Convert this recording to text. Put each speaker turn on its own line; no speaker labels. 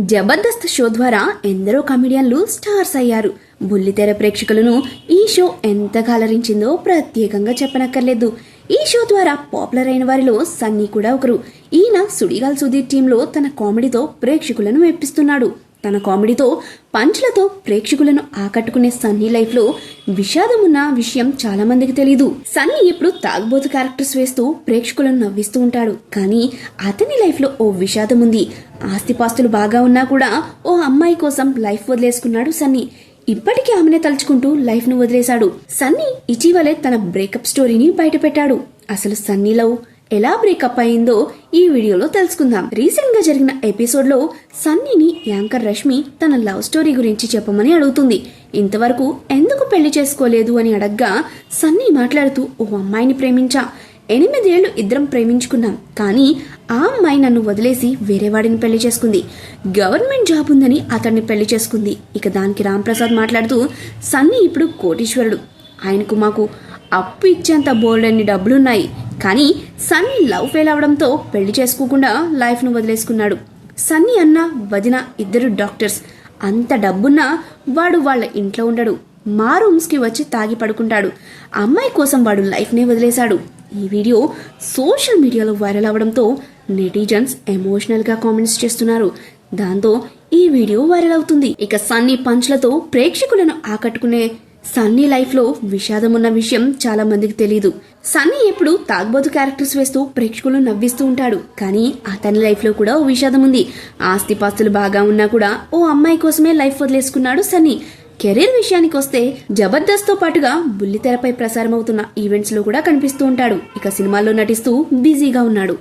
Jabardasth show ద్వారా ఎందరో కమెడియన్లు stars అయ్యారు. బుల్లితెర ప్రేక్షకులను ఈ షో ఎంతగా అలరించిందో ప్రత్యేకంగా చెప్పనక్కర్లేదు. ఈ షో ద్వారా పాపులర్ అయిన వారిలో సన్నీ కూడా ఒకరు. ఈయన సుడిగాల్ సుధీర్ టీంలో తన కామెడీతో ప్రేక్షకులను మెప్పిస్తున్నాడు. తన కామెడీతో పంచ్లతో ప్రేక్షకులను ఆకట్టుకునే సన్నీ లైఫ్లో విషాదం ఉన్న విషయం చాలా మందికి తెలీదు. సన్నీ ఎప్పుడు తాగుబోతు క్యారెక్టర్స్ వేస్తూ ప్రేక్షకులను నవ్విస్తూ ఉంటాడు. కానీ అతని లైఫ్లో ఓ విషాదం ఉంది. ఆస్తిపాస్తులు బాగా ఉన్నా కూడా ఓ అమ్మాయి కోసం లైఫ్ వదిలేసుకున్నాడు సన్నీ. ఇప్పటికీ ఆమెనే తలుచుకుంటూ లైఫ్ను వదిలేశాడు. సన్నీ ఇటీవలే తన బ్రేకప్ స్టోరీని బయటపెట్టాడు. అసలు సన్నీ లవ్ ఎలా బ్రేకప్ అయిందో ఈ వీడియోలో తెలుసుకుందాం. రీసెంట్గా జరిగిన ఎపిసోడ్లో సన్నీని యాంకర్ రష్మి తన లవ్ స్టోరీ గురించి చెప్పమని అడుగుతుంది. ఇంతవరకు ఎందుకు పెళ్ళి చేసుకోలేదు అని అడగ్గా సన్నీ మాట్లాడుతూ ఓ అమ్మాయిని ప్రేమించా. ఎనిమిదేళ్ళు ఇద్దరం ప్రేమించుకున్నాం. కానీ ఆ అమ్మాయి నన్ను వదిలేసి వేరేవాడిని పెళ్ళి చేసుకుంది. గవర్నమెంట్ జాబ్ ఉందని అతన్ని పెళ్ళి చేసుకుంది. ఇక దానికి రాంప్రసాద్ మాట్లాడుతూ సన్నీ ఇప్పుడు కోటీశ్వరుడు. ఆయనకు మాకు అప్పు ఇచ్చేంత బోల్డన్ని డబ్బులున్నాయి. కానీ సన్నీ లవ్ ఫెయిల్ అవడంతో పెళ్ళి చేసుకోకుండా లైఫ్ను వదిలేసుకున్నాడు. సన్నీ అన్న వదిన ఇద్దరు డాక్టర్స్. అంత డబ్బున్నా వాడు వాళ్ళ ఇంట్లో ఉండడు. మా రూమ్స్కి వచ్చి తాగి పడుకుంటాడు. అమ్మాయి కోసం వాడు లైఫ్నే వదిలేశాడు. ఈ వీడియో సోషల్ మీడియాలో వైరల్ అవడంతో నెటిజన్స్ ఎమోషనల్గా కామెంట్స్ చేస్తున్నారు. దాంతో ఈ వీడియో వైరల్ అవుతుంది. ఇక సన్నీ పంచ్లతో ప్రేక్షకులను ఆకట్టుకునే సన్నీ లైఫ్లో విషాదం ఉన్న విషయం చాలా మందికి తెలియదు సన్నీ ఎప్పుడు తాగ్బోతు క్యారెక్టర్స్ వేస్తూ ప్రేక్షకులు నవ్విస్తూ ఉంటాడు. కానీ అతని లైఫ్లో కూడా ఓ విషాదం ఉంది. ఆస్తిపాస్తులు బాగా ఉన్నా కూడా ఓ అమ్మాయి కోసమే లైఫ్ వదిలేసుకున్నాడు సన్నీ. కెరీర్ విషయానికి వస్తే జబర్దస్త్తో పాటుగా బుల్లితెరపై ప్రసారం అవుతున్న ఈవెంట్స్లో కూడా కనిపిస్తూ ఉంటాడు. ఇక సినిమాల్లో నటిస్తూ బిజీగా ఉన్నాడు.